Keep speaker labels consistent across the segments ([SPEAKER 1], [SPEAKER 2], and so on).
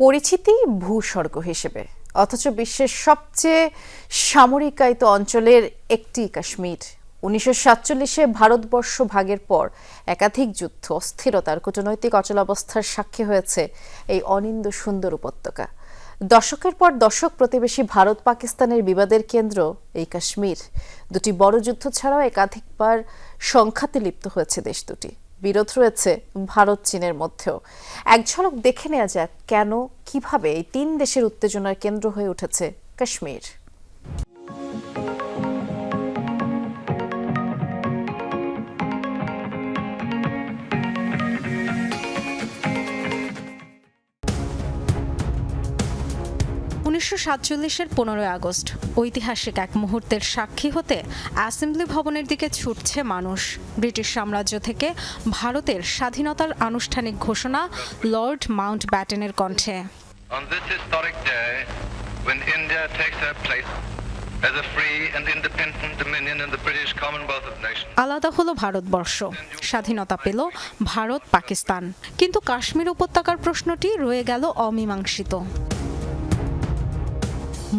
[SPEAKER 1] পরিচিতি ভূস্বর্গ হিসেবে, অথচ বিশ্বের সবচেয়ে সামরিকায়িত অঞ্চলের একটি কাশ্মীর। উনিশশো সাতচল্লিশে ভারতবর্ষ ভাগের পর একাধিক যুদ্ধ, অস্থিরতার কূটনৈতিক অচলাবস্থার সাক্ষী হয়েছে এই অনিন্দ সুন্দর উপত্যকা। দশকের পর দশক প্রতিবেশী ভারত পাকিস্তানের বিবাদের কেন্দ্র এই কাশ্মীর। দুটি বড় যুদ্ধ ছাড়াও একাধিকবার সংখ্যাতে লিপ্ত হয়েছে দেশ দুটি। বিরোধ রয়েছে ভারত চীনের মধ্যেও। এক ঝলক দেখে নেওয়া যাক কেন, কীভাবে এই তিন দেশের উত্তেজনার কেন্দ্র হয়ে উঠেছে কাশ্মীর।
[SPEAKER 2] উনিশশো সাতচল্লিশের পনেরোই আগস্ট। ঐতিহাসিক এক মুহূর্তের সাক্ষী হতে অ্যাসেম্বলি ভবনের দিকে ছুটছে মানুষ। ব্রিটিশ সাম্রাজ্য থেকে ভারতের স্বাধীনতার আনুষ্ঠানিক ঘোষণা লর্ড মাউন্ট ব্যাটেনের কণ্ঠে।
[SPEAKER 3] On this historic day, when India takes her place as a free and independent dominion in the British Commonwealth of Nations,
[SPEAKER 2] আলাদা হলো ভারতবর্ষ। স্বাধীনতা পেল ভারত পাকিস্তান কিন্তু কাশ্মীর উপত্যকার প্রশ্নটি রয়ে গেল অমীমাংসিত।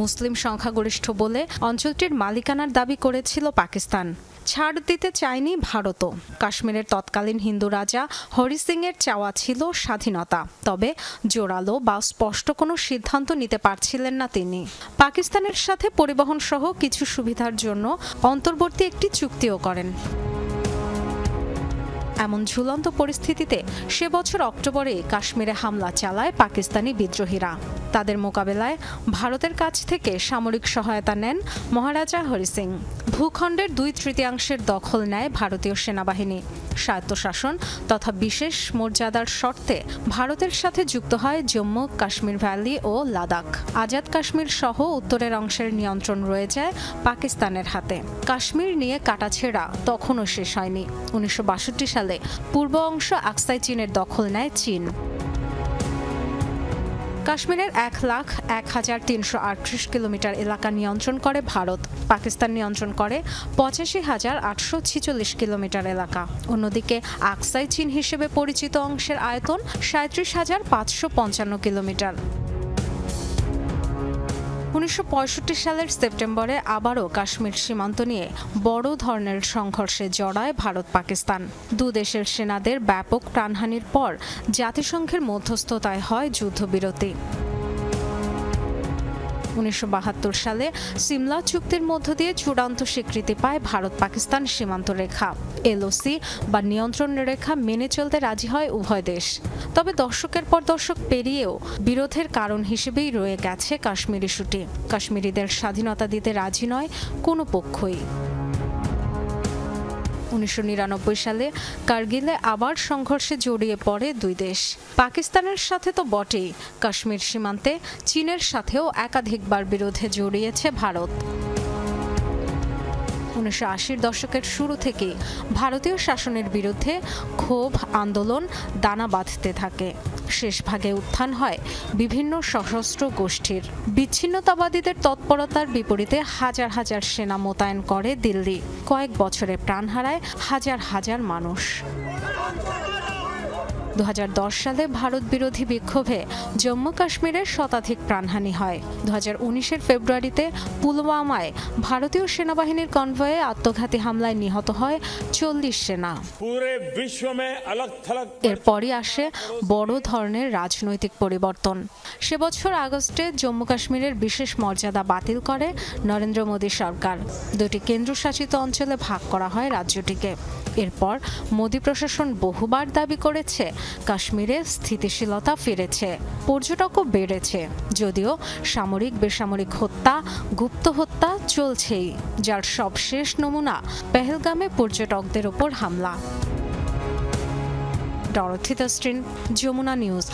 [SPEAKER 2] মুসলিম সংখ্যাগরিষ্ঠ বলে অঞ্চলটির মালিকানার দাবি করেছিল পাকিস্তান। ছাড় দিতে চায়নি ভারতও। কাশ্মীরের তৎকালীন হিন্দু রাজা হরি সিং এর চাওয়া ছিল স্বাধীনতা। তবে জোরালো বা স্পষ্ট কোনো সিদ্ধান্ত নিতে পারছিলেন না তিনি। পাকিস্তানের সাথে পরিবহন সহ কিছু সুবিধার জন্য অন্তর্বর্তী একটি চুক্তিও করেন। এমন ঝুলন্ত পরিস্থিতিতে সে বছর অক্টোবরে কাশ্মীরে হামলা চালায় পাকিস্তানি বিদ্রোহীরা। তাদের মোকাবেলায় ভারতের কাছ থেকে সামরিক সহায়তা নেন মহারাজা হরি সিং ভূখণ্ডের দুই তৃতীয়াংশের দখল নেয় ভারতীয় সেনাবাহিনী। স্বায়ত্তশাসন তথা বিশেষ মর্যাদার শর্তে ভারতের সাথে যুক্ত হয় জম্মু, কাশ্মীর ভ্যালি ও লাদাখ। আজাদ কাশ্মীর সহ উত্তরের অংশের নিয়ন্ত্রণ রয়ে যায় পাকিস্তানের হাতে। কাশ্মীর নিয়ে কাটাছেড়া তখনও শেষ হয়নি। উনিশশো বাষট্টি সালে পূর্ব অংশ আকসাই চীনের দখল নেয় চীন। কাশ্মীরের এক লাখ এক হাজার তিনশো আটত্রিশ কিলোমিটার এলাকা নিয়ন্ত্রণ করে ভারত। পাকিস্তান নিয়ন্ত্রণ করে পঁচাশি হাজার আটশো ছিচল্লিশ কিলোমিটার এলাকা। অন্যদিকে আকসাই চীন হিসেবে পরিচিত অংশের আয়তন সাঁত্রিশ হাজার পাঁচশো পঞ্চান্ন কিলোমিটার। উনিশশো পঁয়ষট্টি সালের সেপ্টেম্বরে আবারও কাশ্মীর সীমান্ত নিয়ে বড় ধরনের সংঘর্ষে জড়ায় ভারত পাকিস্তান। দেশের সেনাদের ব্যাপক প্রাণহানির পর জাতিসংঘের মধ্যস্থতায় হয় যুদ্ধবিরতি। উনিশশো বাহাত্তর সালে সিমলা চুক্তির মধ্য দিয়ে চূড়ান্ত স্বীকৃতি পায় ভারত পাকিস্তান সীমান্ত রেখা। এলওসি বা নিয়ন্ত্রণ রেখা মেনে চলতে রাজি হয় উভয় দেশ। তবে দশকের পর দশক পেরিয়েও বিরোধের কারণ হিসেবেই রয়ে গেছে কাশ্মীর ইস্যুটি কাশ্মীরিদের স্বাধীনতা দিতে রাজি নয় কোনো পক্ষই। উনিশশো নিরানব্বই সালে কার্গিলে আবার সংঘর্ষে জড়িয়ে পড়ে দুই দেশ। পাকিস্তানের সাথে তো বটেই, কাশ্মীর সীমান্তে চীনের সাথেও একাধিকবার বিরোধে জড়িয়েছে ভারত। উনিশশো আশির দশকের শুরু থেকে ভারতীয় শাসনের বিরুদ্ধে ক্ষোভ, আন্দোলন, দানা বাঁধতে থাকে। শেষ ভাগে উত্থান হয় বিভিন্ন সশস্ত্র গোষ্ঠীর। বিচ্ছিন্নতাবাদীদের তৎপরতার বিপরীতে হাজার হাজার সেনা মোতায়েন করে দিল্লি। কয়েক বছরে প্রাণ হারায় হাজার হাজার মানুষ। দু হাজার দশ সালে ভারত বিরোধী বিক্ষোভে জম্মু কাশ্মীরের শতাধিক প্রাণহানি হয়। দু হাজার ফেব্রুয়ারিতে পুলওয়ামায় ভারতীয় সেনাবাহিনীর কনভয়ে আত্মঘাতী হামলায় নিহত হয় চল্লিশ সেনা। এরপরই আসে বড় ধরনের রাজনৈতিক পরিবর্তন। সে বছর আগস্টে জম্মু কাশ্মীরের বিশেষ মর্যাদা বাতিল করে নরেন্দ্র মোদী সরকার। দুটি কেন্দ্রশাসিত অঞ্চলে ভাগ করা হয় রাজ্যটিকে। এরপর মোদী প্রশাসন বহুবার দাবি করেছে কাশ্মীরে স্থিতিশীলতা ফিরেছে, পর্যটকও বেড়েছে, যদিও সামরিক বেসামরিক হত্যা, গুপ্ত হত্যা চলছেই, যার সবশেষ নমুনা পেহেলগামে পর্যটকদের ওপর হামলা। ডরথি স্ট্রিন যমুনা নিউজ।